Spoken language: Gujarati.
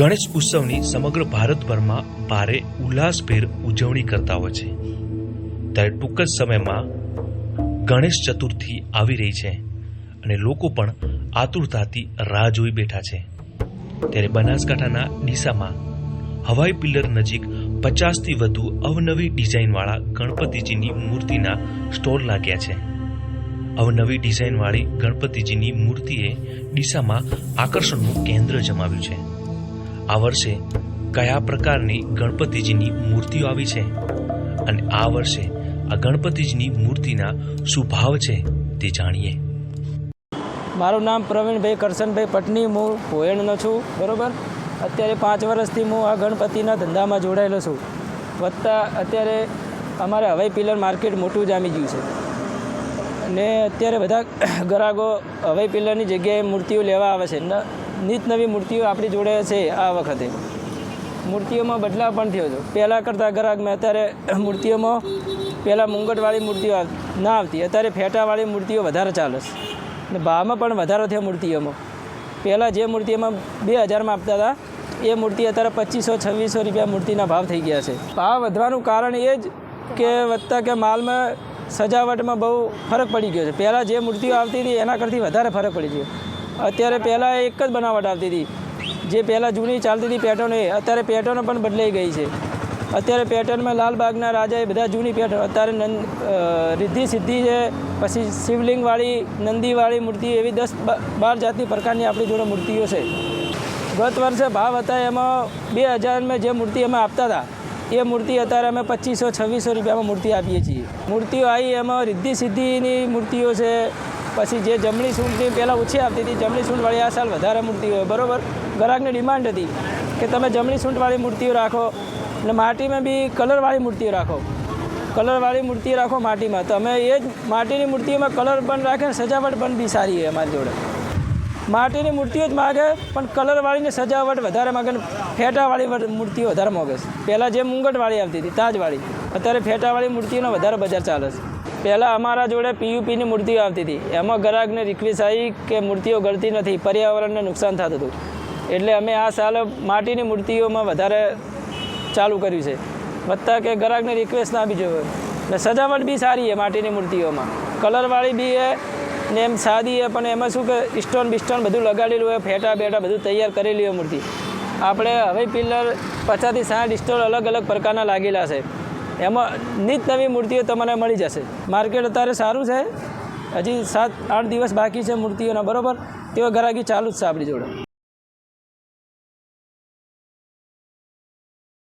ગણેશ ઉત્સવની સમગ્ર ભારતભરમાં ભારે ઉલ્લાસભેર ઉજવણી કરતા હોય છે. ત્યારે ટૂંક જ સમયમાં ગણેશ ચતુર્થી આવી રહી છે અને લોકો પણ આતુરતાથી રાહ જોઈ બેઠા છે. ત્યારે બનાસકાંઠાના ડીસામાં હવાઈ પિલ્લર નજીક પચાસથી વધુ અવનવી ડિઝાઇનવાળા ગણપતિજીની મૂર્તિના સ્ટોલ લાગ્યા છે. અવનવી ડિઝાઇનવાળી ગણપતિજીની મૂર્તિએ ડીસામાં આકર્ષણનું કેન્દ્ર જમાવ્યું છે. આ વર્ષે કયા પ્રકારની ગણપતિજીની મૂર્તિઓ આવી છે? અને આ વર્ષે આ ગણપતિજીની મૂર્તિના શું ભાવ છે તે જાણીએ. મારું નામ પ્રવીણભાઈ કરશનભાઈ પટની, હું ભોયણનો છું, બરાબર? અત્યારે પાંચ વર્ષથી હું આ ગણપતિના ધંધામાં જોડાયેલો છું. વત્તા અત્યારે અમારે હવાઈ પિલર માર્કેટ મોટું જામી ગયું છે. ને અત્યારે બધા ગ્રાહકો હવાઈ પિલરની જગ્યાએ મૂર્તિઓ લેવા આવે છે. નીત નવી મૂર્તિઓ આપણી જોડે છે આ વખતે. મૂર્તિઓમાં બદલાવ પણ થયો છે. પહેલાં કરતાં ગ્રાહકમાં અત્યારે મૂર્તિઓમાં પહેલાં મુંગટવાળી મૂર્તિઓ ના આવતી. અત્યારે ફેટાવાળી મૂર્તિઓ વધારે ચાલે છે. ને ભાવમાં પણ વધારો થયો મૂર્તિઓમાં. પહેલાં જે મૂર્તિઓમાં બે હજારમાં આપતા હતા, એ મૂર્તિ અત્યારે પચીસો, છવ્વીસો રૂપિયા મૂર્તિના ભાવ થઈ ગયા છે. ભાવ વધવાનું કારણ એ જ કે વધતા કે માલમાં સજાવટમાં બહુ ફરક પડી ગયો છે. પહેલાં જે મૂર્તિઓ આવતી હતી, એના કરતી વધારે ફરક પડી ગયો. અત્યારે પહેલાં એક જ બનાવટ આવતી હતી. જે પહેલાં જૂની ચાલતી હતી પેટર્ન, એ અત્યારે પેટર્ન પણ બદલાઈ ગઈ છે. અત્યારે પેટર્નમાં લાલબાગના રાજા એ બધા જૂની પેટર્ન અત્યારે નંદ રિદ્ધિ સિદ્ધિ છે, પછી શિવલિંગવાળી, નંદીવાળી મૂર્તિ, એવી દસ બાર જાતની પ્રકારની આપણી જોડે મૂર્તિઓ છે. ગત વર્ષે ભાવ હતા એમાં બે હજારમાં જે મૂર્તિ અમે આપતા હતા, એ મૂર્તિ અત્યારે અમે પચીસો છવ્વીસો રૂપિયામાં મૂર્તિ આપીએ છીએ. મૂર્તિઓ આવી, એમાં રિદ્ધિ સિદ્ધિની મૂર્તિઓ છે પછી જે જમણી સૂંઢની પહેલાં ઓછી આવતી હતી, જમણી સૂંઢવાળી આ સાલ વધારે મૂર્તિઓ હોય. બરાબર? ગ્રાહકની ડિમાન્ડ હતી કે તમે જમણી સૂંઢવાળી મૂર્તિઓ રાખો અને માટીમાં બી કલરવાળી મૂર્તિઓ રાખો. કલરવાળી મૂર્તિ રાખો માટીમાં. તો અમે એ જ માટીની મૂર્તિઓમાં કલર પણ રાખે અને સજાવટ પણ બી સારી છે અમારી જોડે. માટીની મૂર્તિઓ જ માગે, પણ કલરવાળીને સજાવટ વધારે માગે ફેટાવાળી મૂર્તિઓ વધારે માગે છે. પહેલાં જે મુંગટવાળી આવતી હતી, તાજવાળી. અત્યારે ફેટાવાળી મૂર્તિઓનો વધારે બજાર ચાલે છે. પહેલાં અમારા જોડે પીયુપીની મૂર્તિઓ આવતી હતી. એમાં ગ્રાહકને રિક્વેસ્ટ આવી કે મૂર્તિઓ ગળતી નથી, પર્યાવરણને નુકસાન થતું હતું. એટલે અમે આ સાલ માટીની મૂર્તિઓમાં વધારે ચાલુ કર્યું છે. વધતા કે ગ્રાહકને રિક્વેસ્ટ ના બી જોઈએ ને સજાવટ બી સારી છે માટીની મૂર્તિઓમાં. કલરવાળી બી એ ને એમ સાદી છે, પણ એમાં શું કે સ્ટોન બિસ્ટોન બધું લગાડેલું હોય, ફેટા બેટા બધું તૈયાર કરેલી હોય મૂર્તિ. આપણે હવે પિલ્લર પચાસથી સાઠ સ્ટોન અલગ અલગ પ્રકારના લાગેલા છે. એમાં નીત નવી મૂર્તિઓ તમને મળી જશે. માર્કેટ અત્યારે સારું છે. હજી સાત આઠ દિવસ બાકી છે મૂર્તિઓના, બરાબર? તેઓ ગરાગી ચાલુ જ છે આપણી જોડે.